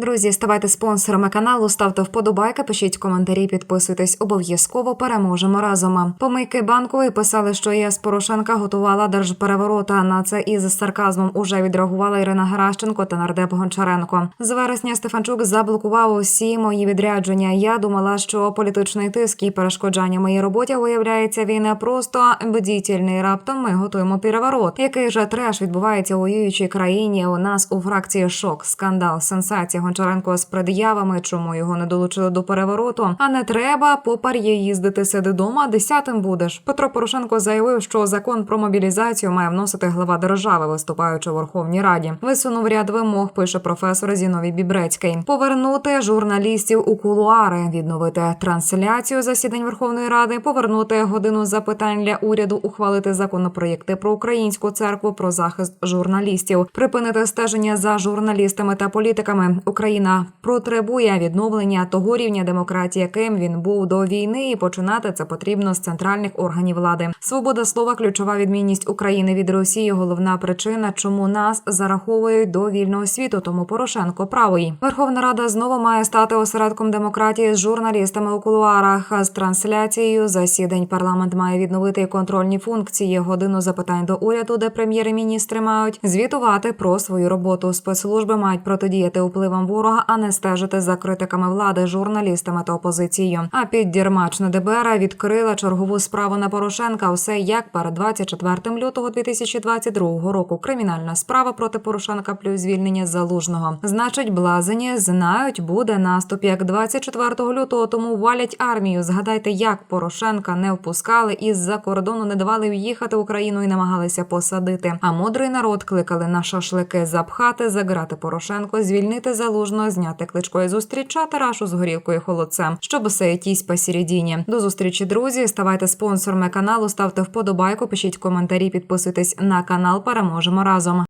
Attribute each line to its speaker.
Speaker 1: Друзі, ставайте спонсорами каналу, ставте вподобайки, пишіть коментарі, підписуйтесь. Обов'язково переможемо разом. Помийки банкової писали, що ЄС Порошенка готувала держпереворота. На це із сарказмом уже відреагувала Ірина Геращенко та нардеп Гончаренко. З вересня Стефанчук заблокував усі мої відрядження. Я думала, що політичний тиск і перешкоджання моїй роботі виявляється він просто бдітельний. Раптом ми готуємо переворот. Який же треш відбувається у воюючій країні? У нас у фракції шок, скандал, сенсація Гончаренко з пред'явами, чому його не долучили до перевороту. А не треба попар'є їздити сиди дома. Десятим будеш. Петро Порошенко заявив, що закон про мобілізацію має вносити глава держави, виступаючи у Верховній Раді. Висунув ряд вимог. Пише професор Зіновій Бібрецький. Повернути журналістів у кулуари, відновити трансляцію засідань Верховної Ради, повернути годину запитань для уряду, ухвалити законопроєкти про українську церкву, про захист журналістів, припинити стеження за журналістами та політиками. Україна потребує відновлення того рівня демократії, яким він був до війни, і починати це потрібно з центральних органів влади. Свобода слова ключова відмінність України від Росії. Головна причина, чому нас зараховують до вільного світу. Тому Порошенко правий. Верховна Рада знову має стати осередком демократії з журналістами у кулуарах. З трансляцією засідань парламент має відновити контрольні функції. Годину запитань до уряду, де прем'єр-міністри мають звітувати про свою роботу. Спецслужби мають протидіяти впливам ворога, а не стежити за критиками влади, журналістами та опозицією. А піддірмачна ДБР відкрила чергову справу на Порошенка. Все як перед 24 лютого 2022 року. Кримінальна справа проти Порошенка плюс звільнення залужного. Значить, блазені знають, буде наступ як 24 лютого. Тому валять армію. Згадайте, як Порошенка не впускали із-за кордону, не давали в'їхати в Україну і намагалися посадити. А мудрий народ кликали на шашлики запхати, заграти Порошенко, звільнити залужного, зняти кличко і зустрічати рашу з горілкою холодцем, щоб усе сеятісь посередині. До зустрічі, друзі. Ставайте спонсорами каналу, ставте вподобайку, пишіть коментарі, підписуйтесь на канал. Переможемо разом.